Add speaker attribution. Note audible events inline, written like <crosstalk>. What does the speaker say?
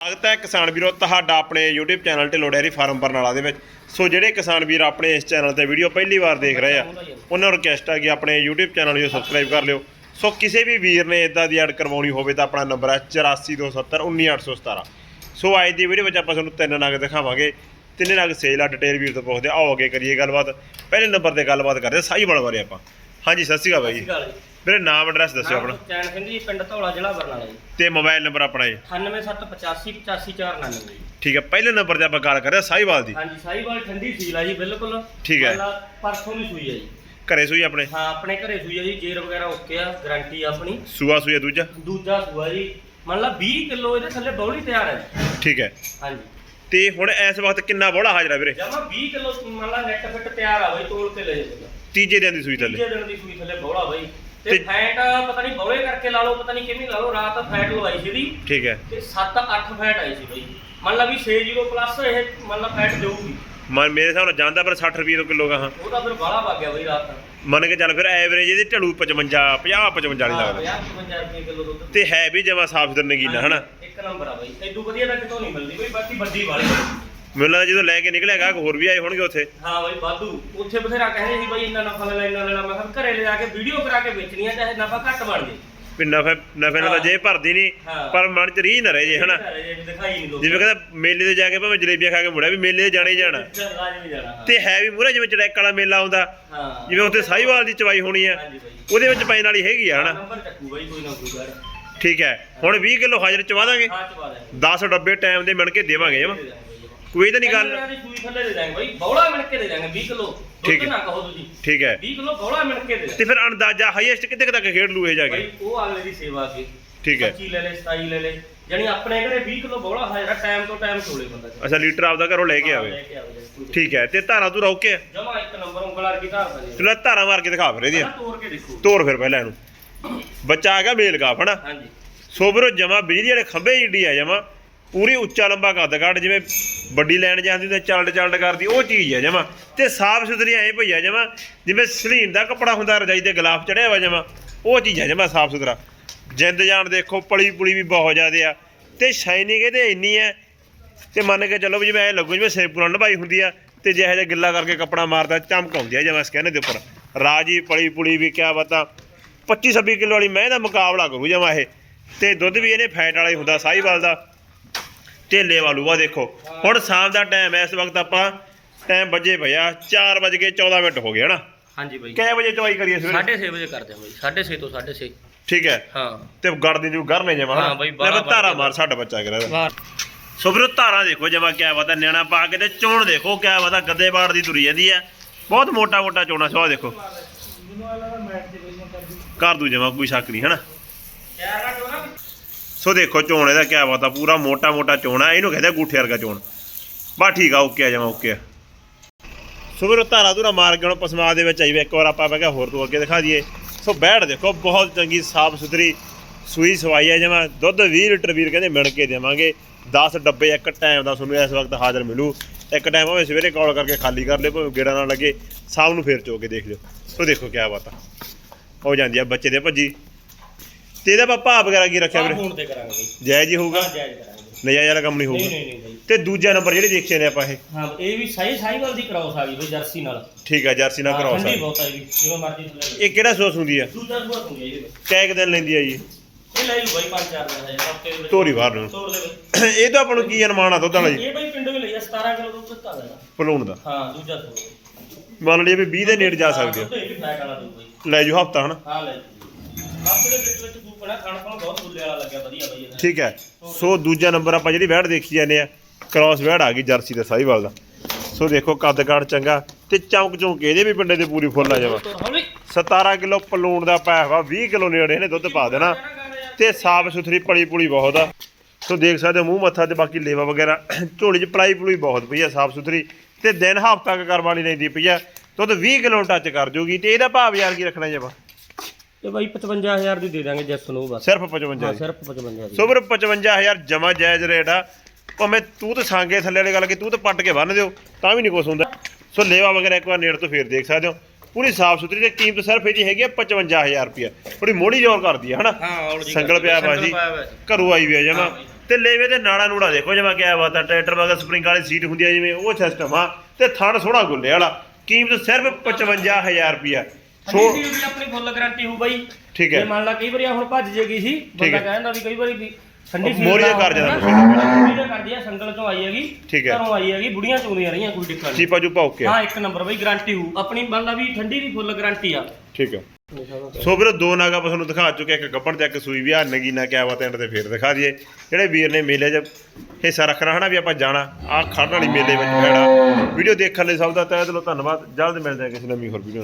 Speaker 1: ਸਵਾਗਤ ਹੈ ਕਿਸਾਨ ਵੀਰੋ, ਤੁਹਾਡਾ ਆਪਣੇ YouTube channel Dhillon dairy farm Barnala ਦੇ ਵਿੱਚ। ਸੋ ਜਿਹੜੇ ਕਿਸਾਨ ਵੀਰ ਆਪਣੇ ਇਸ ਚੈਨਲ ਤੇ ਵੀਡੀਓ ਪਹਿਲੀ ਵਾਰ ਦੇਖ ਰਹੇ ਆ, ਉਹਨਾਂ ਨੂੰ ਰਿਕਵੈਸਟ ਆ ਕਿ ਆਪਣੇ YouTube ਚੈਨਲ ਨੂੰ ਸਬਸਕ੍ਰਾਈਬ ਕਰ ਲਿਓ। ਸੋ ਕਿਸੇ ਵੀ ਵੀਰ ਨੇ ਇਦਾਂ ਦੀ ਐਡ ਕਰਵਾਉਣੀ ਹੋਵੇ ਤਾਂ ਆਪਣਾ ਨੰਬਰ ਹੈ 8427191817 ਸੋ ਅੱਜ ਦੀ ਵੀਡੀਓ ਵਿੱਚ ਆਪਾਂ ਤੁਹਾਨੂੰ ਤਿੰਨ ਨਗ ਦਿਖਾਵਾਂਗੇ। ਤਿੰਨੇ ਨਗ ਸੇਲ ਆ ਡਿਟੇਲ ਵੀਰ ਤੋਂ ਪੁੱਛਦੇ ਆਓ ਅੱਗੇ ਕਰੀਏ ਗੱਲਬਾਤ। ਪਹਿਲੇ ਨੰਬਰ ਤੇ ਗੱਲਬਾਤ ਕਰਦੇ ਸਾਈ ਬਲ ਬਾਰੇ ਆਪਾਂ। ਹਾਂਜੀ, ਸਤਿ ਸ਼੍ਰੀ ਅਕਾਲ ਬਾਈ। ਜੀ। ਵੀਰੇ ਨਾਮ ਐਡਰੈਸ ਦੱਸਿਓ ਆਪਣਾ।
Speaker 2: ਚੈਨ ਸਿੰਘ ਜੀ ਪਿੰਡ ਧੌਲਾ ਜ਼ਿਲ੍ਹਾ ਬਰਨਾਲਾ। ਜੀ
Speaker 1: ਤੇ ਮੋਬਾਈਲ ਨੰਬਰ ਆਪਣਾ ਜੀ
Speaker 2: 9775885499 ਜੀ
Speaker 1: ਠੀਕ ਹੈ ਪਹਿਲੇ ਨੰਬਰ ਤੇ ਆਪਾਂ ਗੱਲ ਕਰ ਰਹੇ ਹਾਂ ਸਾਈਵਾਲ ਦੀ।
Speaker 2: ਹਾਂਜੀ ਸਾਈਵਾਲ ਠੰਡੀ ਸੀਲ ਆ ਜੀ ਬਿਲਕੁਲ।
Speaker 1: ਠੀਕ ਹੈ।
Speaker 2: ਪਰਸੋਂ ਦੀ ਸੂਈ ਆ ਜੀ।
Speaker 1: ਘਰੇ ਸੂਈ ਆਪਣੇ?
Speaker 2: ਹਾਂ ਆਪਣੇ ਘਰੇ ਸੂਈ ਆ ਜੀ ਜੇਰ ਵਗੈਰਾ ਓਕੇ ਆ ਗਾਰੰਟੀ ਆ ਆਪਣੀ।
Speaker 1: ਸੂਆ ਸੂਆ ਦੂਜਾ?
Speaker 2: ਦੂਜਾ ਸੂਆ ਜੀ। ਮੰਨ ਲਾ 20 ਕਿਲੋ ਇਹਦੇ ਥੱਲੇ ਬੌਲੀ ਤਿਆਰ ਹੈ ਜੀ।
Speaker 1: ਠੀਕ ਹੈ।
Speaker 2: ਹਾਂਜੀ।
Speaker 1: ਤੇ ਹੁਣ ਇਸ ਵਕਤ ਕਿੰਨਾ ਬੋਲਾ ਹਾਜ਼ਰ ਵੀਰੇ?
Speaker 2: ਜਮਾ 20 ਕਿਲੋ ਮੰਨ ਲਾ ਨੈਟ ਫਿੱਟ ਤਿਆਰ ਆ ਬਈ ਤੋਲ ਕੇ ਲੈ ਜਾ
Speaker 1: ਤੀਜੇ ਦਿਨ ਦੀ ਸੂਈ ਥੱਲੇ।
Speaker 2: ਤੀਜੇ ਦਿਨ ਦੀ ਸੂਈ ਥੱਲੇ ਬੌਲਾ ਬਈ। ਤੇ ਫੈਟ ਪਤਾ ਨਹੀਂ ਬੌਲੇ ਕਰਕੇ ਲਾ ਲਓ ਪਤਾ ਨਹੀਂ ਕਿਵੇਂ ਲਾ ਲਓ ਰਾਤ ਫੈਟ ਲਵਾਈ ਸੀ ਇਹਦੀ
Speaker 1: ਠੀਕ ਹੈ।
Speaker 2: ਤੇ 7-8 ਫੈਟ ਆਈ ਸੀ ਬਈ। ਮੰਨ ਲਾ ਵੀ 60 ਪਲੱਸ ਇਹ ਮੰਨ ਲਾ ਫੈਟ ਜਾਊਗੀ।
Speaker 1: ਮਨ ਮੇਰੇ ਹਿਸਾਬ ਨਾਲ ਜਾਂਦਾ ਪਰ 60 ਰੁਪਏ ਤੋਂ ਕਿਲੋ ਗਾ ਹਾਂ।
Speaker 2: ਉਹਦਾ ਫਿਰ ਬਾਹਲਾ ਵਗ ਗਿਆ ਬਈ ਰਾਤ।
Speaker 1: ਮੰਨ ਕੇ ਚੱਲ ਫਿਰ ਐਵਰੇਜ ਇਹਦੀ ਢਲੂ 55 50 55 ਵਾਲੀ ਲੱਗਦਾ
Speaker 2: 50 ਰੁਪਏ ਕਿਲੋ ਦੁੱਧ।
Speaker 1: ਤੇ ਹੈ ਵੀ ਜਮਾ ਸਾਫ਼ ਸੁਥਰਾ ਨਗੀਨਾ ਹਨਾ?
Speaker 2: ਇੱਕ ਨੰਬਰ ਆ ਬਈ। ਐਡੂ ਵਧੀਆ ਤਾਂ ਕਿਤੋਂ ਨਹੀਂ ਮਿਲਦੀ ਬਈ ਬਾਕੀ ਵੱਡੀ ਵਾਲੀ।
Speaker 1: ਮੈਨੂੰ ਲੱਗਦਾ ਜਦੋਂ ਲੈ ਕੇ ਨਿਕਲਿਆ ਗਾ ਹੋਰ ਵੀ ਆਏ ਹੋਣਗੇ ਉੱਥੇ।
Speaker 2: ਹਾਂ ਬਈ ਵਾਧੂ। ਉੱਥੇ ਬਥੇਰਾ ਕਹਿੰਦੇ ਸੀ ਬਈ ਇੰਨਾ ਨਫਾ ਲੈਣਾ ਇੰਨਾ ਲੈਣਾ। ਮੈਂ ਕਿਹਾ ਘਰੇ ਲਿਆ ਕੇ ਵੀਡੀਓ ਕਰਾ ਕੇ ਵੇਚਣੀਆਂ ਚਾਹੇ ਨਫਾ ਘੱਟ ਬਣ ਜੇ।
Speaker 1: ਵੀ ਨਫੇ ਨਫੇ ਨਾਲ ਤਾਂ ਜੇ ਭਰਦੀ ਨਹੀਂ
Speaker 2: ਹਾਂ।
Speaker 1: ਪਰ ਮਨ ਚ ਰੀਝ ਨਾ ਰਹੇ ਜੇ ਹਨਾ?
Speaker 2: ਘਰੇ ਜੇ ਦਿਖਾਈ ਨਹੀਂ ਲੋਕ
Speaker 1: ਜਿਵੇਂ ਕਹਿੰਦਾ ਮੇਲੇ ਤੇ ਜਾ ਕੇ ਭਾਵੇਂ ਜਲੇਬੀਆਂ ਖਾ ਕੇ ਮੁੜਿਆ ਵੀ ਮੇਲੇ ਤੇ ਜਾਣਾ ਹੀ ਜਾਣਾ।
Speaker 2: ਲਾਜ਼ਮੀ ਜਾਣਾ ਹਾਂ।
Speaker 1: ਤੇ ਹੈ ਵੀ ਮੂਹਰੇ ਜਿਵੇਂ ਚੜੈਕ ਵਾਲਾ ਮੇਲਾ ਆਉਂਦਾ
Speaker 2: ਹਾਂ।
Speaker 1: ਜਿਵੇਂ ਉੱਥੇ ਸਾਹੀਵਾਲ ਦੀ ਚਵਾਈ ਹੋਣੀ ਆ
Speaker 2: ਹਾਂਜੀ ਬਈ।
Speaker 1: ਉਹਦੇ ਵਿੱਚ ਪੈਣ ਵਾਲੀ ਹੈਗੀ ਆ ਹਨਾ?
Speaker 2: ਨੰਬਰ ਚੱਕੂ ਬਈ ਕੋਈ ਨਾ ਕੋਈ ਗੱਲ
Speaker 1: ਠੀਕ ਹੈ। ਹੁਣ 20 ਕਿਲੋ ਹਾਜ਼ਰ ਚਵਾ ਦਾਂਗੇ।
Speaker 2: ਹਾਂ ਚਵਾ ਦੇ
Speaker 1: 10 ਡੱਬੇ ਟਾਈਮ ਦੇ ਮਿਣ ਕੇ ਦੇਵਾਂਗੇ ਜਮਾ। ਕੋਈ ਤਾਂ ਨਹੀਂ ਗੱਲ।
Speaker 2: ਦੀ ਸੂਈ ਥੱਲੇ ਦੇ ਦਾਂਗੇ ਬਈ ਬੌਲਾ ਮਿਣ ਕੇ ਦੇ ਦਾਂਗੇ 20 ਕਿਲੋ।
Speaker 1: ਠੀਕ ਹੈ।
Speaker 2: ਨਾ ਕਹੋ ਤੁਸੀਂ।
Speaker 1: ਠੀਕ ਹੈ।
Speaker 2: 20 ਕਿਲੋ ਬੌਲਾ ਮਿਣ ਕੇ ਦੇ
Speaker 1: ਤੇ ਫਿਰ ਅੰਦਾਜ਼ਾ ਹਾਈਐਸਟ ਕਿੱਥੇ ਕੁ ਤੱਕ ਖੇਡ ਲੂ ਇਹ ਜਾ ਕੇ?
Speaker 2: ਬਈ ਉਹ ਅਗਲੇ ਦੀ ਸੇਵਾ ਅੱਗੇ।
Speaker 1: ਠੀਕ ਹੈ।
Speaker 2: 25 ਲੈ ਲੈ 27 ਲੈ ਲੈ। ਜਾਨੀ ਆਪਣੇ ਘਰੇ 20 ਕਿਲੋ ਬੌਲਾ ਹਾਜ਼ਰ ਟਾਈਮ ਤੋਂ ਟਾਈਮ ਛੋਲੇ ਬੰਦਾ
Speaker 1: ਅੱਛਾ ਲੀਟਰ ਆਪਦਾ ਘਰੋਂ ਲੈ ਕੇ ਆਵੇ। ਠੀਕ ਹੈ ਤੇ ਧਾਰਾ ਤੂੰ ਰੋਕੇ
Speaker 2: ਜਮਾ ਇੱਕ ਨੰਬਰ ਉਂਗਲ ਵਰਗੀ ਧਾਰ ਦੇ
Speaker 1: ਚਲੋ ਧਾਰਾ ਮਾਰ ਕੇ ਦਿਖਾ ਫਿਰ ਇਹਦੀਆਂ।
Speaker 2: ਤੋੜ ਕੇ ਦੇਖੋ।
Speaker 1: ਤੋਰ ਫਿਰ ਪਹਿਲਾਂ ਇਹਨੂੰ। ਬੱਚਾ ਆ ਗਿਆ ਮੇਲ ਕਾਫ ਹਨਾ?
Speaker 2: ਹਾਂਜੀ।
Speaker 1: ਸੋਬਰੋ ਜਮਾ ਬਿਜਲੀ ਵਾਲੇ ਖੰਭੇ ਜਿੱਡੀ ਆ ਜਮਾ। ਪੂਰੀ ਉੱਚਾ ਲੰਬਾ ਕੱਦ ਕੱਢ ਜਿਵੇਂ ਵੱਡੀ ਲੈਣ ਜਾਂਦੀ ਤੇ ਚਲਡ ਚਲਡ ਕਰਦੀ, ਉਹ ਚੀਜ਼ ਆ ਜਮਾ। ਤੇ ਸਾਫ਼ ਸੁਥਰੀ ਐ ਭਈ ਆ ਜਮਾ, ਜਿਵੇਂ ਸਲੀਨ ਦਾ ਕੱਪੜਾ ਹੁੰਦਾ, ਰਜਾਈ ਦੇ ਗਲਾਫ ਚੜਿਆ ਹੋਇਆ ਜਮਾ, ਉਹ ਚੀਜ਼ ਆ ਜਮਾ ਸਾਫ਼ ਸੁਥਰਾ। ਜਿੰਦ ਜਾਨ ਦੇਖੋ, ਪਲੀ ਪੁਲੀ ਵੀ ਬਹੁਤ ਜ਼ਿਆਦੇ ਆ। ਤੇ ਸ਼ਾਈਨਿੰਗ ਇਹਦੇ ਇੰਨੀ ਹੈ ਤੇ ਮੰਨ ਕੇ ਚੱਲੋ ਵੀ ਜਿਵੇਂ ਐ ਲੱਗੂ, ਜਿਵੇਂ ਸੇਪੂ ਨਾਲ ਨਭਾਈ ਹੁੰਦੀ ਆ, ਤੇ ਜਿਹੋ ਜਿਹਾ ਗਿੱਲਾ ਕਰਕੇ ਕੱਪੜਾ ਮਾਰਦਾ, ਚਮਕ ਆਉਂਦੀ ਆ ਜਮਾ ਸਕੈਨ ਦੇ ਉੱਪਰ। ਰਾਜੀ, ਪਲੀ ਪੁਲੀ ਵੀ ਕਿਆ ਬਤਾ 25 26 ਕਿਲੋ ਵਾਲੀ ਮੈਂ ਦਾ ਮੁਕਾਬਲਾ ਕਰੂ ਜਮਾ ਇਹ। ਤੇ ਦੁੱਧ ਵੀ ਇਹਨੇ ਫੈਟ ਵਾਲਾ ਹੀ ਹੁੰਦਾ ਸਾਹੀਵਾਲ ਦਾ। ਢੇਲੇ ਵਾਲੂ। ਆ ਦੇਖੋ ਹੁਣ ਸ਼ਾਮ ਦਾ ਟਾਈਮ ਹੈ ਇਸ ਵਕਤ ਆਪਾਂ ਟਾਈਮ ਵੱਜੇ ਭਈਆ 4 ਵਜ ਕੇ 14 ਮਿੰਟ ਹੋ ਗਏ ਹਨਾ?
Speaker 2: ਹਾਂਜੀ ਬਈ।
Speaker 1: ਕਿੰਨੇ ਵਜੇ ਚਵਾਈ ਕਰੀਏ ਸਵੇਰੇ?
Speaker 2: 6:30 ਵਜੇ ਕਰਦੇ ਆ ਬਈ 6:30 ਤੋਂ 6:30
Speaker 1: ਠੀਕ ਹੈ।
Speaker 2: ਹਾਂ।
Speaker 1: ਤੇ ਗੜ ਦੀ ਜੂ ਗਰ ਨੇ ਜਮਾ
Speaker 2: ਹਾਂ ਬਈ, ਬਾਰਾਂ
Speaker 1: ਧਾਰਾ ਮਾਰ ਸਾਡਾ ਬੱਚਾ ਕਰਾ
Speaker 2: ਵਾਹ
Speaker 1: ਸੋ ਵੀਰੋ ਧਾਰਾਂ ਦੇਖੋ ਜਮਾ ਕਿਆ ਪਤਾ ਨਿਆਣਾ ਪਾ ਕੇ ਤੇ ਚੋਣ ਦੇਖੋ ਕਿਆ ਪਤਾ ਗੱਦੇ ਬਾੜ ਦੀ ਤੁਰੀ ਜਾਂਦੀ ਆ ਬਹੁਤ ਮੋਟਾ ਮੋਟਾ ਚੋਣਾ ਸਵਾ ਦੇਖੋ। ਕਰ ਦੂ ਜਮਾ ਕੋਈ ਸ਼ੱਕ ਨਹੀਂ ਹਨਾ? ਸੋ ਦੇਖੋ ਚੋਣ ਇਹਦਾ ਕਿਆ ਪਤਾ ਪੂਰਾ ਮੋਟਾ ਮੋਟਾ ਚੋਣ ਆ, ਇਹਨੂੰ ਕਹਿੰਦੇ ਗੂਠੇ ਵਰਗਾ ਚੋਣ। ਬਾ ਠੀਕ ਆ ਓਕੇ ਆ ਜਾਵਾਂ ਓਕੇ ਆ। ਸੋ ਵੀਰੋ, ਧਾਰਾ ਧੂਰਾ ਮਾਰ ਕੇ ਹੁਣ ਪਸਮਾ ਦੇ ਵਿੱਚ ਆਈ ਵੇ ਇੱਕ ਵਾਰ ਆਪਾਂ ਬਹਿ ਕੇ ਹੋਰ ਤੋਂ ਅੱਗੇ ਦਿਖਾ ਦਈਏ। ਸੋ ਬੈਠ ਦੇਖੋ, ਬਹੁਤ ਚੰਗੀ ਸਾਫ਼ ਸੁਥਰੀ ਸੂਈ ਸਵਾਈ ਹੈ ਜਮਾ ਦੁੱਧ 20 ਲੀਟਰ ਵੀਰ ਕਹਿੰਦੇ ਮਿਣ ਕੇ ਦੇਵਾਂਗੇ। 10 ਡੱਬੇ ਇੱਕ ਟਾਈਮ ਦਾ ਤੁਹਾਨੂੰ ਇਸ ਵਕਤ ਹਾਜ਼ਰ ਮਿਲੂ। ਇੱਕ ਟਾਈਮ ਹੋਵੇ ਸਵੇਰੇ ਕਾਲ ਕਰਕੇ ਖਾਲੀ ਕਰ ਲਿਓ ਭਾਵੇਂ ਗੇੜਾ ਨਾ ਲੱਗੇ, ਸ਼ਾਮ ਨੂੰ ਫੇਰ ਚੋ ਕੇ ਦੇਖ ਲਿਓ। ਸੋ ਦੇਖੋ ਕਿਆ ਬਾਤ ਆ। ਹੋ ਜਾਂਦੀ ਆ, ਬੱਚੇ ਦੇ ਭੱਜੀ। ਤੇ ਇਹਦਾ ਆਪਾਂ ਭਾਅ ਵਗੈਰਾ ਕੀ ਰੱਖਿਆ ਵੀਰੇ?
Speaker 2: ਫੋਨ ਤੇ ਕਰਾਂਗੇ। ਬਈ
Speaker 1: ਜਾਇਜ਼ ਹੀ ਹੋਊਗਾ?
Speaker 2: ਹਾਂ ਜਾਇਜ਼ ਕਰਾਂਗੇ।
Speaker 1: ਨਜਾਇਜ਼ ਵਾਲਾ ਕੰਮ ਨਹੀਂ
Speaker 2: ਨਹੀਂ
Speaker 1: ਹੋਊਗਾ
Speaker 2: ਨਹੀਂ ਨਹੀਂ। ਬਈ
Speaker 1: ਤੇ ਦੂਜਾ ਨੰਬਰ ਜਿਹੜੇ ਦੇਖੇ ਨੇ ਆਪਾਂ ਇਹ?
Speaker 2: ਹਾਂ ਇਹ ਵੀ ਸਾਈ ਸਾਈਵਾਲ ਦੀ ਕਰਾਉਸ ਆ ਗਈ ਬਈ ਜਰਸੀ ਨਾਲ।
Speaker 1: ਠੀਕ ਆ ਜਰਸੀ ਨਾਲ
Speaker 2: ਹਾਂ, ਠੰਡੀ
Speaker 1: ਸਰ।
Speaker 2: ਬਹੁਤ ਆ ਜੀ ਜਿਵੇਂ ਮਰਜ਼ੀ ਥੱਲੇ
Speaker 1: ਇਹ ਕਿਹੜਾ ਸੋਸ ਹੁੰਦੀ ਆ?
Speaker 2: ਦੂਜਾ ਸੂਆ ਹੁੰਦੀ ਹੈ ਇਹਦੇ
Speaker 1: ਕੈ ਕੁ ਦਿਨ ਲੈਂਦੀ ਆ ਜੀ।
Speaker 2: ਇਹ ਲੈ ਲੂ ਬਾਈ ਪੰਜ ਚਾਰ ਦਿਨ ਹਜੇ ਹਫ਼ਤੇ ਦੇ ਵਿੱਚ।
Speaker 1: ਤੋਰੀ ਬਾਹਰ ਨੂੰ।
Speaker 2: ਤੋੜ ਦੇ ਬਈ <coughs>
Speaker 1: ਇਹ ਤਾਂ ਆਪਾਂ ਨੂੰ ਕੀ ਅਨੁਮਾਨ ਆ ਦੁੱਧ ਵਾਲਾ ਜੀ?
Speaker 2: ਇਹ ਬਈ ਪਿੰਡੋਂ ਹੀ ਲਈ ਆ 17 ਕਿਲੋ ਦੁੱਧ ਦਿੱਤਾ ਦੇਣਾ
Speaker 1: ਪਲੂਣ ਦਾ।
Speaker 2: ਹਾਂ ਦੂਜਾ ਸੂਆ
Speaker 1: ਮੰਨ ਲਈਏ ਵੀ 20 ਦੇ ਨੇੜੇ ਜਾ ਸਕਦੇ
Speaker 2: ਹਾਂ, ਦੁੱਧ ਇਹ ਵੀ ਫੈਟ ਵਾਲਾ ਦੂ ਬਈ।
Speaker 1: ਹੋ ਲੈ ਜੂ ਹਫਤਾ ਹਨਾ?
Speaker 2: ਹਾਂ ਲੈ ਹਫ਼ਤੇ ਦੇ ਵਿੱਚ ਵਿੱਚ ਦੂਪਣਾ ਖਾਣ ਪਾਣ ਬਹੁਤ ਬੁੱਲੇ ਵਾਲਾ ਲੱਗਿਆ ਵਧੀਆ ਬਈ ਇਹਦਾ
Speaker 1: ਠੀਕ ਹੈ। ਸੋ ਦੂਜਾ ਨੰਬਰ ਆਪਾਂ ਜਿਹੜੀ ਵੈੜ ਦੇਖੀ ਜਾਂਦੇ ਆ ਕ੍ਰਾਸ ਵੈੜ ਆ ਗਈ ਜਰਸੀ ਤੇ ਸਾਹੀਵਾਲ ਦਾ। ਸੋ ਦੇਖੋ ਕੱਦ ਕਾਠ ਚੰਗਾ ਤੇ ਚੌਂਕ ਚੌਂਕ ਇਹਦੇ ਵੀ ਪਿੰਡੇ ਤੇ ਪੂਰੀ ਫੁੱਲ ਆ ਜਾਵਾ।
Speaker 2: ਤੋੜ ਹੌਲੀ।
Speaker 1: 17 ਕਿਲੋ ਪਲੂਣ ਦਾ ਪਾਇਆ ਵਾ 20 ਕਿਲੋ ਨੇੜੇ ਇਹਨੇ ਦੁੱਧ ਪਾ ਦੇਣਾ ਤੇ ਸਾਫ਼ ਸੁਥਰੀ ਪਲੀ ਪੁਲੀ ਬਹੁਤ ਆ। ਸੋ ਦੇਖ ਸਕਦੇ ਹੋ ਮੂੰਹ ਮੱਥਾ ਤੇ ਬਾਕੀ ਲੇਵਾ ਵਗੈਰਾ ਝੋਲੀ 'ਚ ਪਲਾਈ ਪੁਲੀ ਬਹੁਤ ਪਈ ਆ ਸਾਫ਼ ਸੁਥਰੀ ਤੇ ਦਿਨ ਹਫ਼ਤਾ ਕੁ ਕਰਮ ਵਾਲੀ ਲੈਂਦੀ ਪਈ ਆ। ਦੁੱਧ 20 ਕਿਲੋ ਟੱਚ ਕਰ ਜੂਗੀ ਤੇ ਇਹਦਾ ਭਾਅ ਬਾਜ਼ਾਰ ਕੀ ਰੱਖਣਾ ਜਵਾ
Speaker 2: ਤੇ ਬਾਈ 55000 ਦੀ ਦੇ ਦਾਂਗੇ ਜੱਸ ਨੂੰ ਬਸ।
Speaker 1: ਸਿਰਫ 55
Speaker 2: ਹਾਂ
Speaker 1: ਦੀ
Speaker 2: ਸਿਰਫ 55000 ਦੀ
Speaker 1: ਸੋ ਵੀਰ 55000 ਜਮਾ ਜਾਇਜ਼ ਰੇਟ ਆ। ਭਾਵੇਂ ਤੂੰ ਤੇ ਸਾਂਗੇ ਥੱਲੇ ਵਾਲੀ ਗੱਲ ਕਿ ਤੂੰ ਤੇ ਪੱਟ ਕੇ ਬੰਨ ਦਿਓ ਤਾਂ ਵੀ ਨਹੀਂ ਕੁਛ ਹੁੰਦਾ। ਸੋ ਲੇਵਾ ਵਗੈਰਾ ਇੱਕ ਵਾਰ ਨੇੜ ਤੋਂ ਫੇਰ ਦੇਖ ਸਕਦੇ ਹੋ। ਪੂਰੀ ਸਾਫ਼ ਸੁਥਰੀ ਤੇ ਕੀਮਤ ਸਿਰਫ ਇਹਦੀ ਹੈਗੀ ਆ 55000 ਰੁਪਇਆ ਥੋੜੀ ਮੋੜੀ ਜ਼ੋਰ ਕਰਦੀ ਆ ਹਨਾ?
Speaker 2: ਹਾਂ ਜੀ
Speaker 1: ਸੰਗਲ ਪਿਆ ਵਾ ਜੀ
Speaker 2: ਪਿਆ ਵਾ ਜੀ।
Speaker 1: ਘਰੋਂ ਆਈ ਵੀ ਆ ਜਮਾ।
Speaker 2: ਹਾਂ
Speaker 1: ਤੇ ਲੇਵੇ ਤੇ ਨਾੜਾ ਨੂੜਾ ਦੇਖੋ ਜਿਵੇਂ ਕਿਹਾ ਬਾਤ ਆ। ਟਰੈਕਟਰ ਮਗਰ ਸਪਰਿੰਗ ਵਾਲੀ ਸੀਟ ਹੁੰਦੀ ਆ ਜਿਵੇਂ ਉਹ ਸਿਸਟਮ ਆ। ਤੇ ਥਣ ਸੋਹਣਾ ਗੁੱਲੇ ਵਾਲਾ। ਕੀਮਤ ਸਿਰਫ 55000 ਰੁਪਿਆ ਸੋ
Speaker 2: ਦੀ ਵੀ ਆਪਣੀ ਫੁੱਲ ਗਾਰੰਟੀ ਹੋਊ ਬਾਈ
Speaker 1: ਠੀਕ ਹੈ।
Speaker 2: ਜੇ ਮੰਨ ਲਾ ਕਈ ਵਾਰੀ ਹੁਣ ਭੱਜ ਜੇਗੀ ਸੀ ਬੰਦਾ
Speaker 1: ਹੈ।
Speaker 2: ਕਹਿੰਦਾ ਵੀ ਕਈ ਵਾਰੀ ਵੀ ਠੰਡੀ
Speaker 1: ਉਹ ਮੋਰੀਆ ਕਰ ਜਾਂਦਾ
Speaker 2: ਮੋਰੀਆ ਕਰਦੀ ਆ ਸੰਗਲ ਤੋਂ ਆਈ ਹੈਗੀ
Speaker 1: ਠੀਕ ਹੈ।
Speaker 2: ਘਰੋਂ ਆਈ ਹੈਗੀ ਬੁੜੀਆਂ ਚੋਂਦੀਆਂ ਰਹੀਆਂ ਕੋਈ ਦਿੱਕਤ ਨਹੀਂ
Speaker 1: ਚੀਪਾ ਚੂਪਾ ਓਕੇ ਆ।
Speaker 2: ਹਾਂ ਇੱਕ ਨੰਬਰ ਬਾਈ ਗਾਰੰਟੀ ਆਪਣੀ ਵੀ ਠੰਡੀ ਦੀ ਫੁੱਲ ਗਾਰੰਟੀ ਆ।
Speaker 1: ਠੀਕ ਹੈ। ਸੋ ਵੀਰੋ ਦੋ ਨਾਗਾ ਆਪਾਂ ਤੁਹਾਨੂੰ ਦਿਖਾ ਚੁੱਕੇ ਇੱਕ ਗੱਪਣ ਤੇ ਇੱਕ ਸੂਈ ਵੀ ਆ ਨਗੀਨਾ ਕਿਆ ਵਾ ਤੇ ਐਂਡ ਤੇ ਫੇਰ ਦਿਖਾ ਦਈਏ। ਜਿਹੜੇ ਵੀਰ ਨੇ ਮੇਲੇ 'ਚ ਹਿੱਸਾ ਰੱਖਣਾ ਹਨਾ ਵੀ ਆਪਾਂ ਜਾਣਾ ਆ ਖੜਨ ਵਾਲੀ ਮੇਲੇ ਵਿੱਚ ਖੜਾ। ਵੀਡੀਓ ਦੇਖਣ ਲਈ ਸਭ ਦਾ ਤਹਿ ਦਿਲੋਂ ਧੰਨਵਾਦ। ਜਲਦ ਮਿਲਦੇ ਹਾਂ ਕਿਸੇ ਨਵੀਂ ਹੋਰ ਵੀਡੀਓ